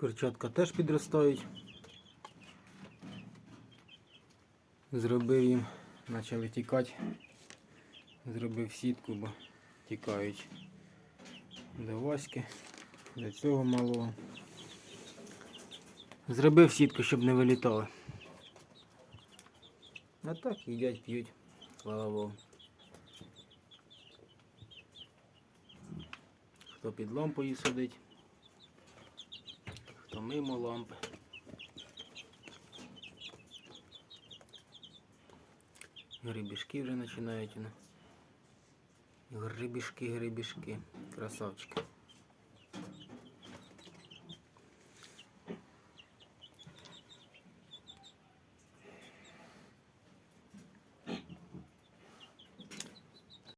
Курчатка теж підростають. Зробив їм, почали тікати. Зробив сітку, бо тікають до Васьки, до цього малого. Зробив сітку, щоб не вилітали. А так їдять, п'ють, слава Богу. Хто під лампою сидить, мимо лампи. Грибішки вже починають. ну. Грибішки, грибішки. Красавчики.